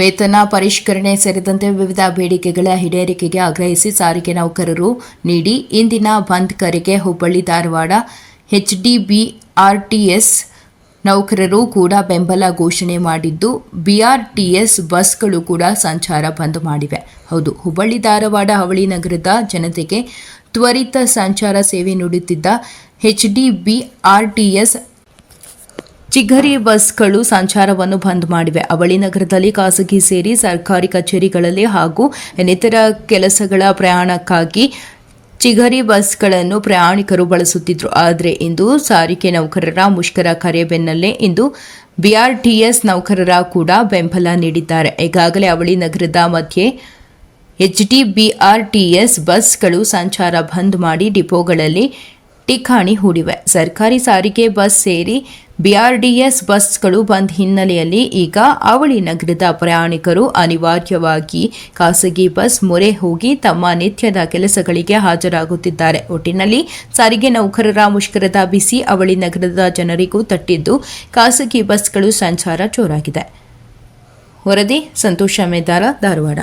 ವೇತನ ಪರಿಷ್ಕರಣೆ ಸೇರಿದಂತೆ ವಿವಿಧ ಬೇಡಿಕೆಗಳ ಈಡೇರಿಕೆಗೆ ಆಗ್ರಹಿಸಿ ಸಾರಿಗೆ ನೌಕರರು ನೀಡಿ ಇಂದಿನ ಬಂದ್ ಕರೆಗೆ ಹುಬ್ಬಳ್ಳಿ, ಧಾರವಾಡ ಎಚ್ಡಿಬಿಆರ್ಟಿಎಸ್ ನೌಕರರು ಕೂಡ ಬೆಂಬಲ ಘೋಷಣೆ ಮಾಡಿದ್ದು ಬಿಆರ್ಟಿಎಸ್ ಬಸ್ಗಳು ಕೂಡ ಸಂಚಾರ ಬಂದ್ ಮಾಡಿವೆ. ಹೌದು, ಹುಬ್ಬಳ್ಳಿ, ಧಾರವಾಡ ಅವಳಿ ನಗರದ ಜನತೆಗೆ ತ್ವರಿತ ಸಂಚಾರ ಸೇವೆ ನೀಡುತ್ತಿದ್ದ ಎಚ್ಡಿಬಿಆರ್ಟಿಎಸ್ ಚಿಗರಿ ಬಸ್ಗಳು ಸಂಚಾರವನ್ನು ಬಂದ್ ಮಾಡಿವೆ. ಅವಳಿ ನಗರದಲ್ಲಿ ಖಾಸಗಿ ಸೇರಿ ಸರ್ಕಾರಿ ಕಚೇರಿಗಳಲ್ಲಿ ಹಾಗೂ ಇನ್ನಿತರ ಕೆಲಸಗಳ ಪ್ರಯಾಣಕ್ಕಾಗಿ ಚಿಗರಿ ಬಸ್ಗಳನ್ನು ಪ್ರಯಾಣಿಕರು ಬಳಸುತ್ತಿದ್ದರು ಆದರೆ ಇಂದು ಸಾರಿಗೆ ನೌಕರರ ಮುಷ್ಕರ ಕರೆ ಬೆನ್ನಲ್ಲೇ ಇಂದು ಬಿಆರ್ಟಿಎಸ್ ನೌಕರರ ಕೂಡ ಬೆಂಬಲ ನೀಡಿದ್ದಾರೆ. ಈಗಾಗಲೇ ಅವಳಿ ನಗರದ ಮಧ್ಯೆ ಎಚ್ಡಿಬಿಆರ್ಟಿಎಸ್ ಬಸ್ಗಳು ಸಂಚಾರ ಬಂದ್ ಮಾಡಿ ಡಿಪೋಗಳಲ್ಲಿ ಠಿಕಾಣಿ ಹೂಡಿವೆ. ಸರ್ಕಾರಿ ಸಾರಿಗೆ ಬಸ್ ಸೇರಿ ಬಿಆರ್ಡಿಎಸ್ ಬಸ್ಗಳು ಬಂದ್ ಹಿನ್ನೆಲೆಯಲ್ಲಿ ಈಗ ಅವಳಿ ನಗರದ ಪ್ರಯಾಣಿಕರು ಅನಿವಾರ್ಯವಾಗಿ ಖಾಸಗಿ ಬಸ್ ಮೊರೆ ಹೋಗಿ ತಮ್ಮ ನಿತ್ಯದ ಕೆಲಸಗಳಿಗೆ ಹಾಜರಾಗುತ್ತಿದ್ದಾರೆ. ಒಟ್ಟಿನಲ್ಲಿ ಸಾರಿಗೆ ನೌಕರರ ಮುಷ್ಕರದ ಬಿಸಿ ಅವಳಿ ನಗರದ ಜನರಿಗೂ ತಟ್ಟಿದ್ದು ಖಾಸಗಿ ಬಸ್ಗಳು ಸಂಚಾರ ಜೋರಾಗಿದೆ ವರದಿ ಸಂತೋಷ ಮೇದಾರ ಧಾರವಾಡ.